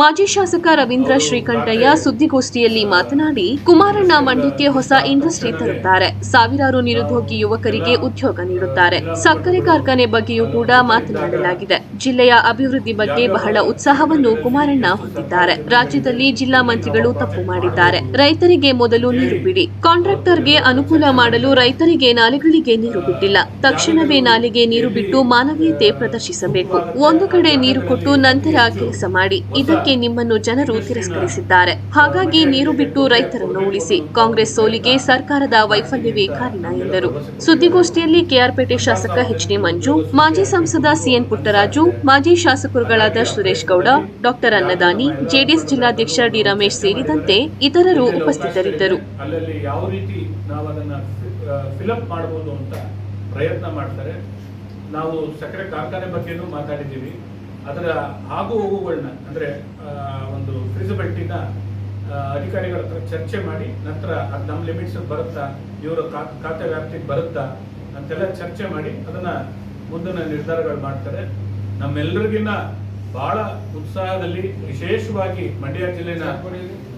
ಮಾಜಿ ಶಾಸಕ ರವೀಂದ್ರ ಶ್ರೀಕಂಠಯ್ಯ ಸುದ್ದಿಗೋಷ್ಠಿಯಲ್ಲಿ ಮಾತನಾಡಿ, ಕುಮಾರಣ್ಣ ಮಂಡ್ಯಕ್ಕೆ ಹೊಸ ಇಂಡಸ್ಟ್ರಿ ತರುತ್ತಾರೆ. ಸಾವಿರಾರು ನಿರುದ್ಯೋಗಿ ಯುವಕರಿಗೆ ಉದ್ಯೋಗ ನೀಡುತ್ತಾರೆ. ಸಕ್ಕರೆ ಕಾರ್ಖಾನೆ ಬಗ್ಗೆಯೂ ಕೂಡ ಮಾತನಾಡಲಾಗಿದೆ. ಜಿಲ್ಲೆಯ ಅಭಿವೃದ್ಧಿ ಬಗ್ಗೆ ಬಹಳ ಉತ್ಸಾಹವನ್ನು ಕುಮಾರಣ್ಣ ಹೊಂದಿದ್ದಾರೆ. ರಾಜ್ಯದಲ್ಲಿ ಜಿಲ್ಲಾ ಮಂತ್ರಿಗಳು ತಪ್ಪು ಮಾಡಿದ್ದಾರೆ. ರೈತರಿಗೆ ಮೊದಲು ನೀರು ಬಿಡಿ. ಕಾಂಟ್ರಾಕ್ಟರ್ಗೆ ಅನುಕೂಲ ಮಾಡಲು ರೈತರಿಗೆ ನಾಲೆಗಳಿಗೆ ನೀರು ಬಿಟ್ಟಿಲ್ಲ. ತಕ್ಷಣವೇ ನಾಲೆಗೆ ನೀರು ಬಿಟ್ಟು ಮಾನವೀಯತೆ ಪ್ರದರ್ಶಿಸಬೇಕು. ಒಂದು ಕಡೆ ನೀರು ಕೊಟ್ಟು ನಂತರ ಕೆಲಸ ಮಾಡಿ. ಇದಕ್ಕೆ ನಿಮ್ಮನ್ನು ಜನರು ತಿರಸ್ಕರಿಸಿದ್ದಾರೆ. ಹಾಗಾಗಿ ನೀರು ಬಿಟ್ಟು ರೈತರನ್ನು ಉಳಿಸಿ. ಕಾಂಗ್ರೆಸ್ ಸೋಲಿಗೆ ಸರ್ಕಾರದ ವೈಫಲ್ಯವೇ ಕಾರಣ ಎಂದರು. ಸುದ್ದಿಗೋಷ್ಠಿಯಲ್ಲಿ ಕೆಆರ್ಪೇಟೆ ಶಾಸಕ ಎಚ್ ಡಿ ಮಂಜು, ಮಾಜಿ ಸಂಸದ ಸಿಎನ್ ಪುಟ್ಟರಾಜು, ಮಾಜಿ ಶಾಸಕರುಗಳಾದ ಸುರೇಶ್ ಗೌಡ, ಡಾಕ್ಟರ್ ಅನ್ನದಾನಿ, ಜೆಡಿಎಸ್ ಜಿಲ್ಲಾಧ್ಯಕ್ಷ ಡಿ ರಮೇಶ್ ಸೇರಿದಂತೆ ಇತರರು ಉಪಸ್ಥಿತರಿದ್ದರು. ಪ್ರಯತ್ನ ಮಾಡ್ತಾರೆ. ನಾವು ಸಕ್ಕರೆ ಕಾರ್ಖಾನೆ ಬಗ್ಗೆನೂ ಮಾತಾಡಿದ್ದೀವಿ. ಅದರ ಆಗು ಹೋಗುಗಳನ್ನ, ಅಂದ್ರೆ ಒಂದು ಫಿಸಿಬಿಲಿಟಿನ ಅಧಿಕಾರಿಗಳ ಹತ್ರ ಚರ್ಚೆ ಮಾಡಿ, ನಂತರ ಅದು ನಮ್ಮ ಲಿಮಿಟ್ಸ್ ಬರುತ್ತಾ, ಇವರ ಖಾತೆ ವ್ಯಾಪ್ತಿಗೆ ಬರುತ್ತಾ, ಅಂತೆಲ್ಲ ಚರ್ಚೆ ಮಾಡಿ, ಅದನ್ನ ಮುಂದಿನ ನಿರ್ಧಾರಗಳು ಮಾಡ್ತಾರೆ. ನಮ್ಮೆಲ್ಲರಿಗಿನ್ನ ಬಹಳ ಉತ್ಸಾಹದಲ್ಲಿ ವಿಶೇಷವಾಗಿ ಮಂಡ್ಯ ಜಿಲ್ಲೆನ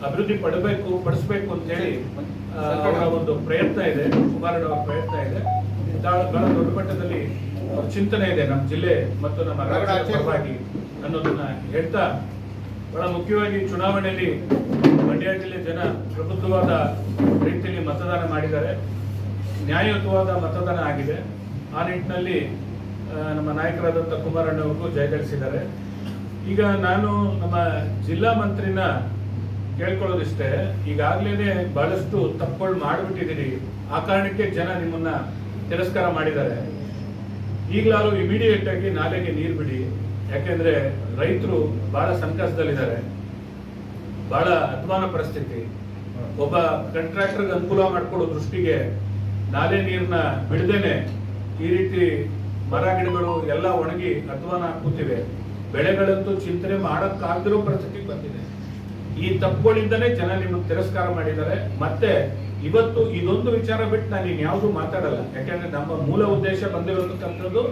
ಅಭಿವೃದ್ಧಿ ಪಡಬೇಕು, ಪಡಿಸ್ಬೇಕು ಅಂತ ಹೇಳಿ ಒಂದು ಪ್ರಯತ್ನ ಇದೆ, ಕುಮಾರಣ್ಣ ಪ್ರಯತ್ನ ಇದೆ. ಬಹಳ ದೊಡ್ಡ ಮಟ್ಟದಲ್ಲಿ ಚಿಂತನೆ ಇದೆ ನಮ್ಮ ಜಿಲ್ಲೆ ಮತ್ತು ನಮ್ಮ ರಾಜ್ಯದ ಪರವಾಗಿ ಅನ್ನೋದನ್ನ ಹೇಳ್ತಾ ಬಹಳ ಮುಖ್ಯವಾಗಿ ಚುನಾವಣೆಯಲ್ಲಿ ಮಂಡ್ಯ ಜಿಲ್ಲೆ ಜನ ಪ್ರಬುದ್ಧವಾದ ರೀತಿಯಲ್ಲಿ ಮತದಾನ ಮಾಡಿದ್ದಾರೆ. ನ್ಯಾಯಯುತವಾದ ಮತದಾನ ಆಗಿದೆ. ಆ ನಿಟ್ಟಿನಲ್ಲಿ ನಮ್ಮ ನಾಯಕರಾದಂಥ ಕುಮಾರಣ್ಣವ್ರಿಗೂ ಜಯಗಳಿಸಿದ್ದಾರೆ ಈಗ ನಾನು ನಮ್ಮ ಜಿಲ್ಲಾ ಮಂತ್ರಿನ ಕೇಳ್ಕೊಳ್ಳೋದಿಷ್ಟೇ ಈಗಾಗಲೇ ಬಹಳಷ್ಟು ತಪ್ಪುಗಳು ಮಾಡಿಬಿಟ್ಟಿದ್ದೀರಿ ಆ ಕಾರಣಕ್ಕೆ ಜನ ನಿಮ್ಮನ್ನ ತಿರಸ್ಕಾರ ಮಾಡಿದ್ದಾರೆ. ಈಗಲಾರು ಇಮಿಡಿಯೇಟ್ ಆಗಿ ನಾಲೆಗೆ ನೀರು ಬಿಡಿ. ಯಾಕೆಂದ್ರೆ ರೈತರು ಬಹಳ ಸಂಕಷ್ಟದಲ್ಲಿದ್ದಾರೆ. ಬಹಳ ಅಧ್ವಾನ ಪರಿಸ್ಥಿತಿ. ಒಬ್ಬ ಕಂಟ್ರಾಕ್ಟರ್ಗೆ ಅನುಕೂಲ ಮಾಡಿಕೊಡೋ ದೃಷ್ಟಿಗೆ ನಾಲೆ ನೀರನ್ನ ಬಿಡದೇನೆ ಈ ರೀತಿ ಮರ ಗಿಡಗಳು ಎಲ್ಲ ಒಣಗಿ ಅಧ್ವಾನ ಕೂತಿವೆ ಬೆಳೆಗಳಂತೂ ಚಿಂತನೆ ಮಾಡಕ್ಕಾಗದಿರೋ ಪರಿಸ್ಥಿತಿಗೆ ಬಂದಿದೆ. ಈ ತಪ್ಪುಗಳಿಂದನೇ ಜನ ನಿಮ್ಮನ್ನು ತಿರಸ್ಕಾರ ಮಾಡಿದ್ದಾರೆ. ಮತ್ತೆ ಇವತ್ತು ಇದೊಂದು ವಿಚಾರ ಬಿಟ್ಟು ನಾನು ಇನ್ಯಾವುದೂ ಮಾತಾಡಲ್ಲ. ಯಾಕೆಂದ್ರೆ ನಮ್ಮ ಮೂಲ ಉದ್ದೇಶ ಬಂದಿರತಕ್ಕಂಥದ್ದು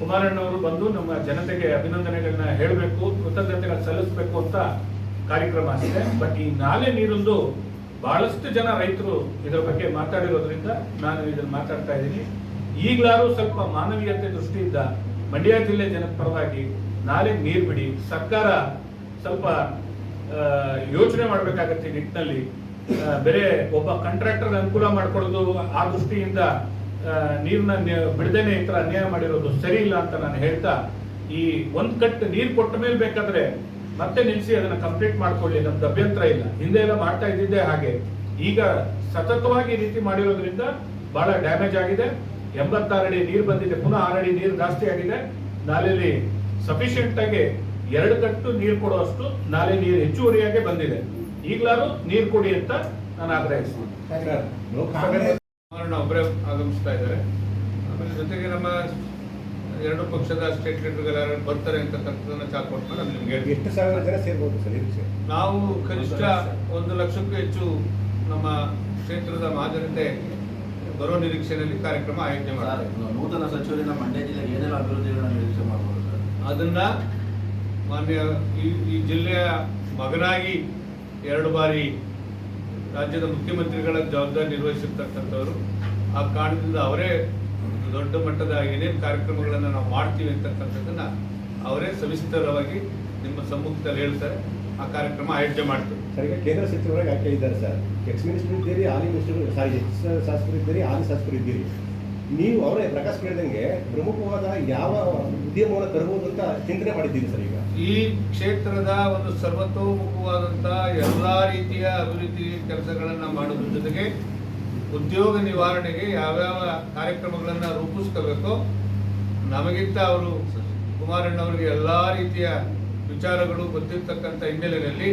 ಕುಮಾರಣ್ಣವರು ಬಂದು ನಮ್ಮ ಜನತೆಗೆ ಅಭಿನಂದನೆಗಳನ್ನ ಹೇಳಬೇಕು, ಕೃತಜ್ಞತೆಗಳನ್ನ ಸಲ್ಲಿಸಬೇಕು ಅಂತ ಕಾರ್ಯಕ್ರಮ ಆಗಿದೆ. ಬಟ್ ಈ ನಾಲೆ ನೀರೊಂದು ಬಹಳಷ್ಟು ಜನ ರೈತರು ಇದರ ಬಗ್ಗೆ ಮಾತಾಡಿರೋದ್ರಿಂದ ನಾನು ಇದನ್ನ ಮಾತಾಡ್ತಾ ಇದ್ದೀನಿ. ಈಗಲಾರು ಸ್ವಲ್ಪ ಮಾನವೀಯತೆ ದೃಷ್ಟಿಯಿಂದ ಮಂಡ್ಯ ಜಿಲ್ಲೆ ಜನ ಪರವಾಗಿ ನಾಲೆ ನೀರು ಬಿಡಿ, ಸರ್ಕಾರ ಸ್ವಲ್ಪ ಯೋಚನೆ ಮಾಡಬೇಕಾಗತ್ತೆ ಈ ನಿಟ್ಟಿನಲ್ಲಿ. ಬೇರೆ ಒಬ್ಬ ಕಾಂಟ್ರಾಕ್ಟರ್ ಅನುಕೂಲ ಮಾಡ್ಕೊಡೋದು ಆ ದೃಷ್ಟಿಯಿಂದ ನೀರನ್ನ ಬಿಡದೇನೆ ಈ ತರ ಅನ್ಯಾಯ ಮಾಡಿರೋದು ಸರಿ ಇಲ್ಲ ಅಂತ ನಾನು ಹೇಳ್ತಾ, ಈ ಒಂದ್ ಕಟ್ ನೀರು ಕೊಟ್ಟ ಮೇಲೆ ಬೇಕಾದ್ರೆ ಮತ್ತೆ ನಿಲ್ಲಿಸಿ ಅದನ್ನ ಕಂಪ್ಲೀಟ್ ಮಾಡ್ಕೊಳ್ಳಿ ನಮ್ದು ಅಭ್ಯಂತರ ಇಲ್ಲ. ಹಿಂದೆ ಎಲ್ಲ ಮಾಡ್ತಾ ಇದ್ದಿದ್ದೆ ಹಾಗೆ. ಈಗ ಸತತವಾಗಿ ಈ ರೀತಿ ಮಾಡಿರೋದ್ರಿಂದ ಬಹಳ ಡ್ಯಾಮೇಜ್ ಆಗಿದೆ. ಎಂಬತ್ತಾರು ಅಡಿ ನೀರು ಬಂದಿದೆ, ಪುನಃ ಆರಡಿ ನೀರು ಜಾಸ್ತಿ ಆಗಿದೆ. ನಾಲೆಯಲ್ಲಿ ಸಫಿಶಿಯಂಟ್ ಆಗಿ ಎರಡು ಕಟ್ಟು ನೀರು ಕೊಡುವಷ್ಟು ನಾಳೆ ನೀರು ಹೆಚ್ಚುವರಿಯಾಗಿ ಬಂದಿದೆ. ಈಗಲಾರು ನೀರು ಕೊಡಿ ಅಂತ ನಾನು ಆಗ್ರಹಿಸ್ತೀನಿ. ಒಬ್ಬರೇ ಆಗಮಿಸ್ತಾ ಇದ್ದಾರೆ. ಆಮೇಲೆ ಜೊತೆಗೆ ನಮ್ಮ ಎರಡು ಪಕ್ಷದ ಸ್ಟೇಟ್ ಲೀಡರ್ಗಳು ಬರ್ತಾರೆ ಅಂತಕ್ಕಂಥದ್ದನ್ನ ಚಾಕ್ ಕೊಟ್ಟು ನಿಮ್ಗೆ ಎಷ್ಟು ಸಾವಿರ ಜನ ಸೇರ್ಬೋದು ಸರ್ ನಾವು ಕನಿಷ್ಠ ಒಂದು ಲಕ್ಷಕ್ಕೂ ಹೆಚ್ಚು ನಮ್ಮ ಕ್ಷೇತ್ರದ ಮಾಜನತೆ ಬರೋ ನಿರೀಕ್ಷೆಯಲ್ಲಿ ಕಾರ್ಯಕ್ರಮ ಆಯೋಜನೆ ಮಾಡ್ತಾರೆ ನೂತನ ಸಚಿವರಿಂದ ಮಂಡ್ಯ ಜಿಲ್ಲೆಗೆ ಏನೆಲ್ಲ ಅಭಿವೃದ್ಧಿಗಳನ್ನ ನಿರೀಕ್ಷೆ ಮಾಡಬಹುದು ಸರ್? ಅದನ್ನ ಮಾನ್ಯ ಈ ಈ ಜಿಲ್ಲೆಯ ಮಗನಾಗಿ ಎರಡು ಬಾರಿ ರಾಜ್ಯದ ಮುಖ್ಯಮಂತ್ರಿಗಳ ಜವಾಬ್ದಾರಿ ನಿರ್ವಹಿಸಿರ್ತಕ್ಕಂಥವ್ರು. ಆ ಕಾರಣದಿಂದ ಅವರೇ ದೊಡ್ಡ ಮಟ್ಟದ ಏನೇನು ಕಾರ್ಯಕ್ರಮಗಳನ್ನು ನಾವು ಮಾಡ್ತೀವಿ ಅಂತಕ್ಕಂಥದ್ದನ್ನು ಅವರೇ ಸವಿಸ್ತರವಾಗಿ ನಿಮ್ಮ ಸಮ್ಮುಖದಲ್ಲಿ ಹೇಳ್ತಾರೆ. ಆ ಕಾರ್ಯಕ್ರಮ ಆಯೋಜನೆ ಮಾಡ್ತೀವಿ. ಸರ್ ಕೇಂದ್ರ ಸಚಿವರಾಗಿ ಆಯ್ಕೆ ಇದ್ದಾರೆ ಸರ್. ಎಕ್ಸ್ ಮಿನಿಸ್ಟರ್ ಇದ್ದೀರಿ, ಹಾಲಿ ಮಿನಿಸ್ಟರ್, ಸಾರಿ, ಎಕ್ಸ್ ಶಾಸಕರು ಇದ್ದೀರಿ, ಹಾಲಿ ಶಾಸಕರು ಇದ್ದೀರಿ. ನೀವು ಅವರೇ ಪ್ರಕಾಶ್ ಕೇಳಿದಂಗೆ ಪ್ರಮುಖವಾದ ಯಾವ ಉದ್ಯಮವನ್ನು ತರಬಹುದು ಅಂತ ಚಿಂತನೆ ಮಾಡಿದ್ದೀನಿ ಸರ್ ಈಗ? ಈ ಕ್ಷೇತ್ರದ ಒಂದು ಸರ್ವತೋಮುಖವಾದಂತಹ ಎಲ್ಲ ರೀತಿಯ ಅಭಿವೃದ್ಧಿ ಕೆಲಸಗಳನ್ನ ಮಾಡುವ ಜೊತೆಗೆ ಉದ್ಯೋಗ ನಿವಾರಣೆಗೆ ಯಾವ್ಯಾವ ಕಾರ್ಯಕ್ರಮಗಳನ್ನ ರೂಪಿಸ್ಕೋಬೇಕೋ ನಮಗಿಂತ ಅವರು ಕುಮಾರಣ್ಣವರಿಗೆ ಎಲ್ಲ ರೀತಿಯ ವಿಚಾರಗಳು ಗೊತ್ತಿರ್ತಕ್ಕಂಥ ಹಿನ್ನೆಲೆಯಲ್ಲಿ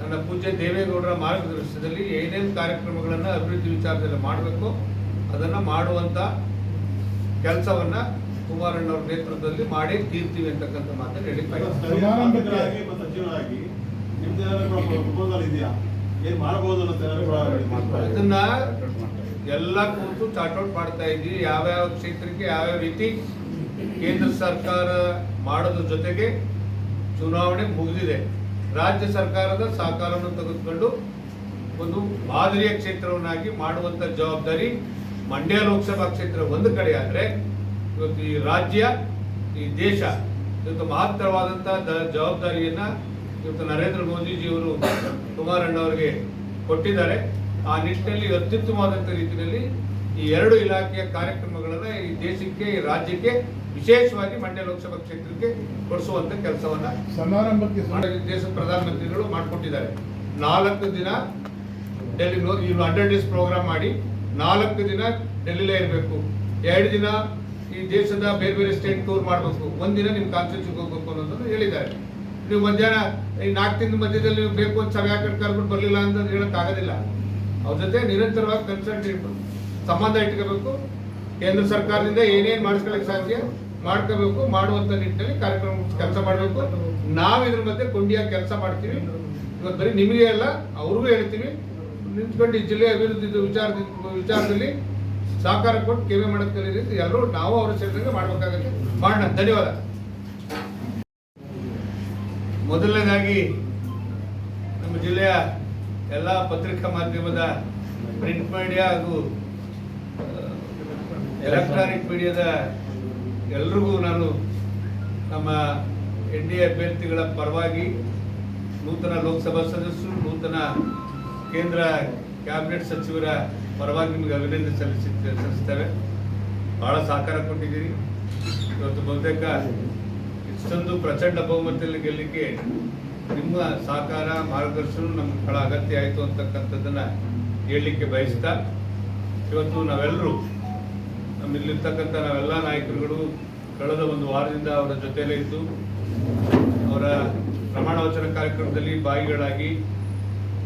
ನನ್ನ ಪೂಜ್ಯ ದೇವೇಗೌಡರ ಮಾರ್ಗದರ್ಶನದಲ್ಲಿ ಏನೇನು ಕಾರ್ಯಕ್ರಮಗಳನ್ನು ಅಭಿವೃದ್ಧಿ ವಿಚಾರದಲ್ಲಿ ಮಾಡಬೇಕು ಅದನ್ನು ಮಾಡುವಂಥ ಕೆಲಸವನ್ನ ಕುಮಾರಣ್ಣವ್ರ ನೇತೃತ್ವದಲ್ಲಿ ಮಾಡಿ ತೀರ್ತೀವಿ ಅಂತಕ್ಕಂಥ ಮಾತನ್ನು ಹೇಳಿ ಸಮಾರಂಭಗಳಾಗಿ ಮತ್ತು ಸಚಿವರಾಗಿ ನಿಮ್ದು ಏನಾದ್ರು ಪ್ರಪೋಸಲ್ ಇದೆಯಾ? ಏನ್ ಮಾಡಬಹುದು ಅನ್ನೋ ಏನಾದ್ರು ಕೂಡ ಅದನ್ನ ಎಲ್ಲ ಕೂತು ಚಾರ್ಟ್ಔಟ್ ಮಾಡ್ತಾ ಇದ್ದೀವಿ. ಯಾವ್ಯಾವ ಕ್ಷೇತ್ರಕ್ಕೆ ಯಾವ್ಯಾವ ರೀತಿ ಕೇಂದ್ರ ಸರ್ಕಾರ ಮಾಡೋದ್ರ ಜೊತೆಗೆ ಚುನಾವಣೆ ಮುಗಿದಿದೆ. ರಾಜ್ಯ ಸರ್ಕಾರದ ಸಹಕಾರವನ್ನು ತೆಗೆದುಕೊಂಡು ಒಂದು ಮಾದರಿಯ ಕ್ಷೇತ್ರವನ್ನಾಗಿ ಮಾಡುವಂತ ಜವಾಬ್ದಾರಿ ಮಂಡ್ಯ ಲೋಕಸಭಾ ಕ್ಷೇತ್ರ ಒಂದು ಕಡೆ ಆದ್ರೆ ಇವತ್ತು ಈ ರಾಜ್ಯ ಈ ದೇಶ ಇವತ್ತು ಮಹತ್ತರವಾದಂತಹ ದ- ಜವಾಬ್ದಾರಿಯನ್ನ ಇವತ್ತು ನರೇಂದ್ರ ಮೋದಿಜಿಯವರು ಕುಮಾರಣ್ಣವರಿಗೆ ಕೊಟ್ಟಿದ್ದಾರೆ. ಆ ನಿಟ್ಟಿನಲ್ಲಿ ಅತ್ಯುತ್ತಮವಾದಂಥ ರೀತಿಯಲ್ಲಿ ಈ ಎರಡು ಇಲಾಖೆಯ ಕಾರ್ಯಕ್ರಮಗಳನ್ನ ಈ ದೇಶಕ್ಕೆ ಈ ರಾಜ್ಯಕ್ಕೆ ವಿಶೇಷವಾಗಿ ಮಂಡ್ಯ ಲೋಕಸಭಾ ಕ್ಷೇತ್ರಕ್ಕೆ ಕೊಡಿಸುವಂತ ಕೆಲಸವನ್ನ ಸಮಾರಂಭಕ್ಕೆ ದೇಶದ ಪ್ರಧಾನಮಂತ್ರಿಗಳು ಮಾಡಿಕೊಟ್ಟಿದ್ದಾರೆ. ನಾಲ್ಕು ದಿನ ಡೆಲ್ಲಿ ಇವರು ಹಂಡ್ರೆಡ್ ಡೇಸ್ ಪ್ರೋಗ್ರಾಮ್ ಮಾಡಿ ನಾಲ್ಕು ದಿನ ಡೆಲ್ಲಿಲೇ ಇರಬೇಕು. ಎರಡು ದಿನ ಈ ದೇಶದ ಬೇರೆ ಬೇರೆ ಸ್ಟೇಟ್ ಟೂರ್ ಮಾಡಬೇಕು. ಒಂದಿನ ನಿಮ್ಮ ಕಾನ್ಸ್ಟಿಟ್ಯೂಷನ್ ಹೋಗ್ಬೇಕು ಅನ್ನೋದನ್ನು ಹೇಳಿದ್ದಾರೆ. ನೀವು ಮಧ್ಯಾಹ್ನ, ಈ ನಾಲ್ಕು ತಿಂಗಳ ಮಧ್ಯದಲ್ಲಿ ನೀವು ಬೇಕು ಅಂತ ಸಭೆ ಹಾಕೊಂಡು ಕರ್ಬಿಟ್ಟು ಬರಲಿಲ್ಲ ಅಂತ ಹೇಳಕ್ ಆಗೋದಿಲ್ಲ. ಅವ್ರ ಜೊತೆ ನಿರಂತರವಾಗಿ ಕನ್ಸಲ್ಟ್ ಸಂಬಂಧ ಇಟ್ಕೋಬೇಕು. ಕೇಂದ್ರ ಸರ್ಕಾರದಿಂದ ಏನೇನು ಮಾಡಿಸ್ಕೊಳ್ಳೋಕೆ ಸಾಧ್ಯ ಮಾಡ್ಕೋಬೇಕು. ಮಾಡುವಂತ ನಿಟ್ಟಿನಲ್ಲಿ ಕಾರ್ಯಕ್ರಮ ಕೆಲಸ ಮಾಡಬೇಕು. ನಾವ್ ಇದ್ರ ಮಧ್ಯೆ ಕೊಂಡಿಯಾಗಿ ಕೆಲಸ ಮಾಡ್ತೀವಿ. ಇವತ್ತು ಬರೀ ನಿಮಗೆ ಅಲ್ಲ, ಅವ್ರಿಗೂ ಹೇಳ್ತೀವಿ. ನಿಂತ್ಕೊಂಡು ಈ ಜಿಲ್ಲೆ ಅಭಿವೃದ್ಧಿ ವಿಚಾರದ, ವಿಚಾರದಲ್ಲಿ ಸಹಕಾರ ಕೊಟ್ಟು ಕೇವೆ ಮಾಡೋದು ಕಲೀರಿ ಎಲ್ಲರೂ ನಾವು ಅವರ ಸೇರಿದಂಗೆ ಮಾಡ್ಬೇಕಾಗತ್ತೆ. ಮಾಡೋಣ ಧನ್ಯವಾದ. ಮೊದಲನೇದಾಗಿ ನಮ್ಮ ಜಿಲ್ಲೆಯ ಎಲ್ಲ ಪತ್ರಿಕಾ ಮಾಧ್ಯಮದ ಪ್ರಿಂಟ್ ಮೀಡಿಯಾ ಹಾಗೂ ಎಲೆಕ್ಟ್ರಾನಿಕ್ ಮೀಡಿಯಾದ ಎಲ್ರಿಗೂ ನಾನು ನಮ್ಮ ಎನ್ ಡಿ ಅಭ್ಯರ್ಥಿಗಳ ಪರವಾಗಿ ನೂತನ ಲೋಕಸಭಾ ಸದಸ್ಯರು, ನೂತನ ಕೇಂದ್ರ ಕ್ಯಾಬಿನೆಟ್ ಸಚಿವರ ಪರವಾಗಿ ನಿಮಗೆ ಅಭಿನಂದನೆ ಸಲ್ಲಿಸಿ ಸಲ್ಲಿಸ್ತೇವೆ. ಬಹಳ ಸಹಕಾರ ಕೊಟ್ಟಿದ್ದೀರಿ. ಇವತ್ತು ಬಹುತೇಕ ಇಷ್ಟೊಂದು ಪ್ರಚಂಡ ಬಹುಮತದಲ್ಲಿ ಗೆಲ್ಲಲಿಕ್ಕೆ ನಿಮ್ಮ ಸಹಕಾರ, ಮಾರ್ಗದರ್ಶನ ನಮ್ಗೆ ಬಹಳ ಅಗತ್ಯ ಆಯಿತು ಅಂತಕ್ಕಂಥದ್ದನ್ನು ಹೇಳಲಿಕ್ಕೆ ಬಯಸ್ತಾ, ಇವತ್ತು ನಾವೆಲ್ಲರೂ ನಮ್ಮಲ್ಲಿರ್ತಕ್ಕಂಥ ನಾವೆಲ್ಲ ನಾಯಕರುಗಳು ಕಳೆದ ಒಂದು ವಾರದಿಂದ ಅವರ ಜೊತೆಯಲ್ಲೇ ಇದ್ದು, ಅವರ ಪ್ರಮಾಣ ವಚನ ಕಾರ್ಯಕ್ರಮದಲ್ಲಿ ಭಾಗಿಗಳಾಗಿ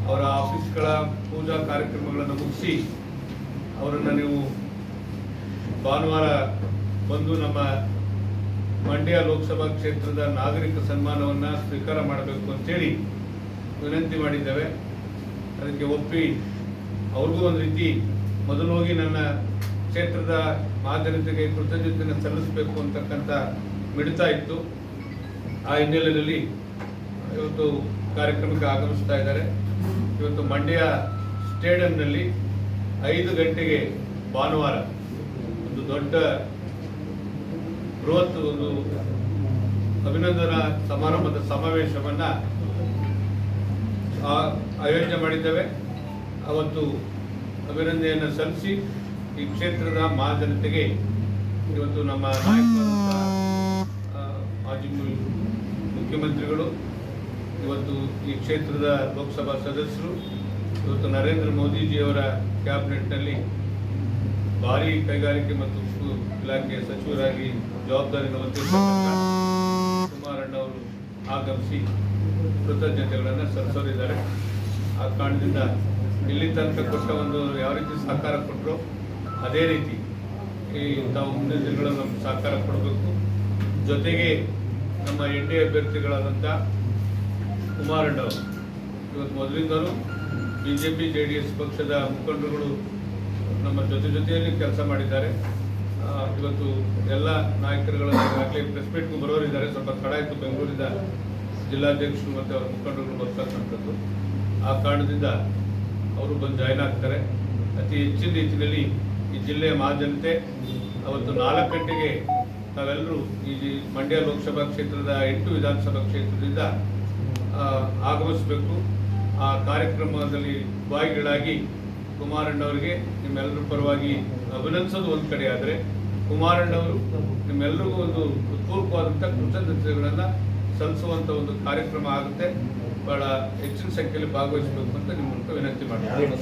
ಅವರ ಆಫೀಸ್ಗಳ ಪೂಜಾ ಕಾರ್ಯಕ್ರಮಗಳನ್ನು ಮುಗಿಸಿ ಅವರನ್ನು ನೀವು ಭಾನುವಾರ ಬಂದು ನಮ್ಮ ಮಂಡ್ಯ ಲೋಕಸಭಾ ಕ್ಷೇತ್ರದ ನಾಗರಿಕ ಸನ್ಮಾನವನ್ನು ಸ್ವೀಕಾರ ಮಾಡಬೇಕು ಅಂತೇಳಿ ವಿನಂತಿ ಮಾಡಿದ್ದೇವೆ. ಅದಕ್ಕೆ ಒಪ್ಪಿ ಅವ್ರಿಗೂ ಒಂದು ರೀತಿ ಮೊದಲು ಹೋಗಿ ನನ್ನ ಕ್ಷೇತ್ರದ ಮಾದರಿತೆಗೆ ಕೃತಜ್ಞತೆಯನ್ನು ಸಲ್ಲಿಸಬೇಕು ಅಂತಕ್ಕಂಥ ಮಿಡಿತಾ ಇತ್ತು. ಆ ಹಿನ್ನೆಲೆಯಲ್ಲಿ ಇವತ್ತು ಕಾರ್ಯಕ್ರಮಕ್ಕೆ ಆಗಮಿಸ್ತಾ ಇದ್ದಾರೆ. ಇವತ್ತು ಮಂಡ್ಯ ಸ್ಟೇಡಿಯಂನಲ್ಲಿ ಐದು ಗಂಟೆಗೆ ಭಾನುವಾರ. ಒಂದು ದೊಡ್ಡ ಬೃಹತ್ ಒಂದು ಅಭಿನಂದನಾ ಸಮಾರಂಭದ ಸಮಾವೇಶವನ್ನ ಆಯೋಜನೆ ಮಾಡಿದ್ದೇವೆ. ಅವತ್ತು ಅಭಿನಂದನೆಯನ್ನು ಸಲ್ಲಿಸಿ ಈ ಕ್ಷೇತ್ರದ ಮಹಾಜನತೆಗೆ ಇವತ್ತು ನಮ್ಮ ಮಾಜಿ ಮುಖ್ಯಮಂತ್ರಿಗಳು, ಇವತ್ತು ಈ ಕ್ಷೇತ್ರದ ಲೋಕಸಭಾ ಸದಸ್ಯರು, ಇವತ್ತು ನರೇಂದ್ರ ಮೋದಿಜಿಯವರ ಕ್ಯಾಬಿನೆಟ್ನಲ್ಲಿ ಭಾರಿ ಕೈಗಾರಿಕೆ ಮತ್ತು ಉಕ್ಕು ಇಲಾಖೆಯ ಸಚಿವರಾಗಿ ಜವಾಬ್ದಾರಿಯನ್ನು ಕುಮಾರಣ್ಣ ಅವರು ಆಗಮಿಸಿ ಕೃತಜ್ಞತೆಗಳನ್ನು ಸಲ್ಲಿಸೋರಿದ್ದಾರೆ ಆ ಕಾರಣದಿಂದ ಇಲ್ಲಿ ತನಕ ಕೊಟ್ಟ ಒಂದು ಯಾವ ರೀತಿ ಸಹಕಾರ ಕೊಟ್ಟರು ಅದೇ ರೀತಿ ಈ ತಾವು ಮುಂದಿನ ದಿನಗಳಲ್ಲಿ ನಮ್ಗೆ ಸಹಕಾರ ಕೊಡಬೇಕು. ಜೊತೆಗೆ ನಮ್ಮ ಎನ್ ಡಿ ಅಭ್ಯರ್ಥಿಗಳಾದಂಥ ಕುಮಾರಣ್ಣವರು ಇವತ್ತು ಮೊದಲಿಂದಲೂ B J P J D S ಪಕ್ಷದ ಮುಖಂಡರುಗಳು ನಮ್ಮ ಜೊತೆ ಜೊತೆಯಲ್ಲಿ ಕೆಲಸ ಮಾಡಿದ್ದಾರೆ. ಇವತ್ತು ಎಲ್ಲ ನಾಯಕರುಗಳ ಈಗಾಗಲೇ ಪ್ರೆಸ್ ಮೀಟ್ಗೂ ಬರೋರಿದ್ದಾರೆ ಸ್ವಲ್ಪ ತಡ ಇತ್ತು ಬೆಂಗಳೂರಿಂದ ಜಿಲ್ಲಾಧ್ಯಕ್ಷರು ಮತ್ತು ಅವರ ಮುಖಂಡರುಗಳು ಬರ್ತಕ್ಕಂಥದ್ದು ಆ ಕಾರಣದಿಂದ ಅವರು ಬಂದು ಜಾಯ್ನ್ ಆಗ್ತಾರೆ. ಅತಿ ಹೆಚ್ಚಿನ ರೀತಿಯಲ್ಲಿ ಈ ಜಿಲ್ಲೆಯ ಮಹಾಜನತೆ ಅವತ್ತು ನಾಲ್ಕು ಗಂಟೆಗೆ ನಾವೆಲ್ಲರೂ ಈ ಮಂಡ್ಯ ಲೋಕಸಭಾ ಕ್ಷೇತ್ರದ ಎಂಟು ವಿಧಾನಸಭಾ ಕ್ಷೇತ್ರದಿಂದ ಆಗಮಿಸಬೇಕು. ಆ ಕಾರ್ಯಕ್ರಮದಲ್ಲಿ ಭಾಗಿಗಳಾಗಿ ಕುಮಾರಣ್ಣವರಿಗೆ ನಿಮ್ಮೆಲ್ಲರ ಪರವಾಗಿ ಅಭಿನಂದಿಸೋದು ಒಂದು ಕಡೆ ಆದರೆ ಕುಮಾರಣ್ಣವರು ನಿಮ್ಮೆಲ್ಲರಿಗೂ ಒಂದು ಉತ್ಪೂರ್ವಕವಾದಂಥ ಕೃತಜ್ಞತೆಗಳನ್ನು ಸಲ್ಲಿಸುವಂಥ ಒಂದು ಕಾರ್ಯಕ್ರಮ ಆಗುತ್ತೆ. ಬಹಳ ಹೆಚ್ಚಿನ ಸಂಖ್ಯೆಯಲ್ಲಿ ಭಾಗವಹಿಸಬೇಕು ಅಂತ ನಿಮ್ಮ ಮೂಲಕ ವಿನಂತಿ ಮಾಡ್ತೀನಿ.